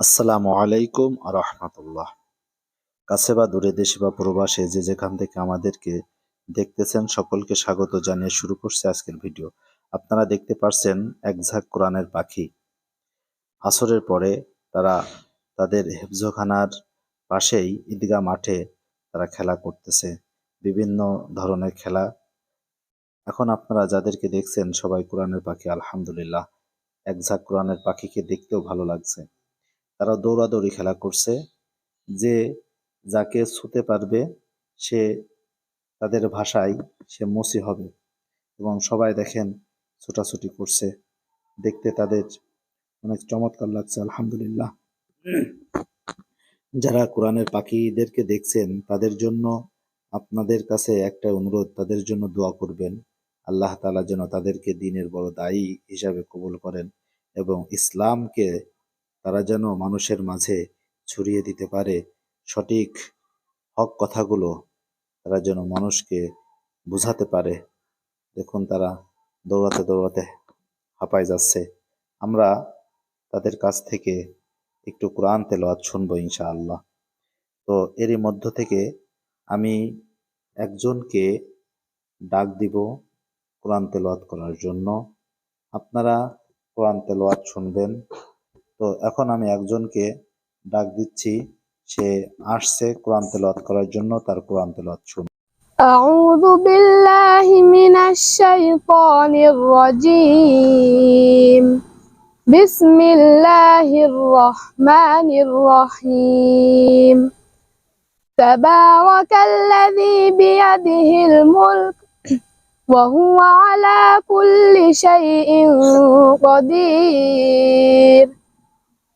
আসসালামু আলাইকুম রহমতুল্লাহ। কাছে বা দূরে দেশে বা প্রবাসে যে যেখান থেকে আমাদেরকে দেখতেছেন, সকলকে স্বাগত জানিয়ে শুরু করছে আজকের ভিডিও। আপনারা দেখতে পারছেন এক ঝাঁক কোরআনের পাখি। আসরের পরে তারা তাদের হেফজখানার পাশেই ঈদগাহ মাঠে তারা খেলা করতেছে। বিভিন্ন ধরনের খেলা। এখন আপনারা যাদেরকে দেখছেন সবাই কোরআনের পাখি, আলহামদুলিল্লাহ। এক ঝাঁক কোরআনের পাখিকে দেখতেও ভালো লাগছে। তারা দৌড়াদৌড়ি খেলা করছে। যে যাকে ছুতে পারবে, সে তাদের ভাষায় সে মসি হবে এবং সবাই দেখেন ছোটাছুটি করছে। দেখতে তাদের অনেক চমৎকার লাগছে, আলহামদুলিল্লাহ। যারা কোরআনের পাখিদেরকে দেখছেন, তাদের জন্য আপনাদের কাছে একটা অনুরোধ, তাদের জন্য দোয়া করবেন। আল্লাহ তাআলা যেন তাদেরকে দিনের বড় দায়ী হিসাবে কবুল করেন এবং ইসলামকে তারা যেন মানুষের মাঝে ছড়িয়ে দিতে পারে সঠিক হক কথাগুলো, তারা যেন মানুষকে বুঝাতে পারে। দেখুন তারা দৌড়াতে দৌড়াতে হাঁপায় যাচ্ছে। আমরা তাদের কাছ থেকে একটু কোরআন তেলাওয়াত শুনব ইনশাআল্লাহ। তো এরই মধ্য থেকে আমি একজনকে ডাক দিব কোরআন তেলাওয়াত করার জন্য। আপনারা কোরআন তেলাওয়াত শুনবেন। তো এখন আমি একজনকে ডাক দিচ্ছি সে আসছে কোরআন তেলাওয়াত করার জন্য তার কোরআন তেলাওয়াত শুন أعوذ بالله من الشيطان الرجيم بسم الله الرحمن الرحيم تبارك الذي بيده الملك وهو على كل شيء قدير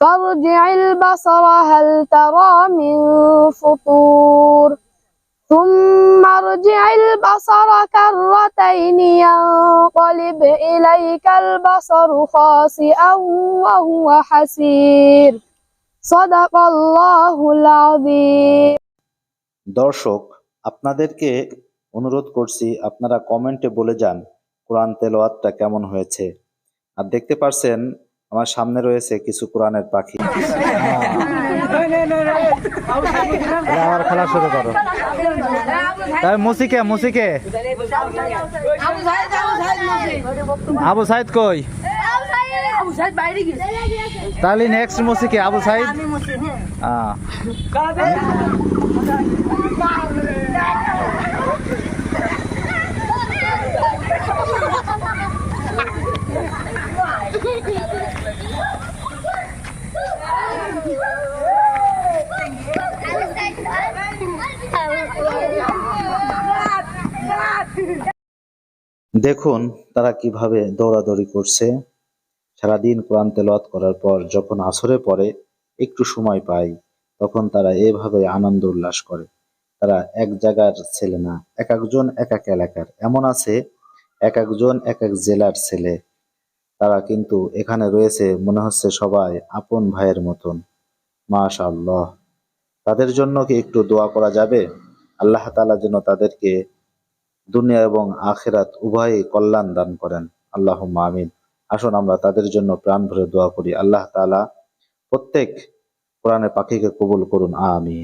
فارجع البصر هل ترى من فطور ثم ارجع البصر كرتين ينقلب إليك البصر خاسئا وهو حسير صدق الله العظيم দর্শক আপনাদেরকে অনুরোধ করছি আপনারা কমেন্টে বলে যান কোরআন তেলাওয়াতটা কেমন হয়েছে আর দেখতে পারছেন আমার সামনে রয়েছে কিছু কোরআনের পাখি। আবার খেলা শুরু করো। তাই মুসিকে মুসিকে। আবু সাইদ কই? তাহলে নেক্সট মুসিকে, আবু সাইদ। হ্যাঁ দেখুন তারা কীভাবে দৌড়াদৌড়ি করছে। সারাদিন কোরআন তেলাওয়াত করার পর যখন আসরে পরে একটু সময় পায়, তখন তারা এভাবে আনন্দ উল্লাস করে। তারা এক জায়গার ছেলে না, এক একজন এক এক এলাকার। এমন আছে, এক একজন এক এক জেলার ছেলে। তারা কিন্তু এখানে রয়েছে, মনে হচ্ছে সবাই আপন ভাইয়ের মতন। মাশাআল্লাহ। তাদের জন্য কি একটু দোয়া করা যাবে? আল্লাহ তালা যেন তাদেরকে দুনিয়া এবং আখেরাত উভয়ে কল্যাণ দান করেন। আল্লাহ আমিন। আসুন আমরা তাদের জন্য প্রাণ ভরে দোয়া করি। আল্লাহ তালা প্রত্যেক কোরআনে পাখিকে কবুল করুন। আমিন।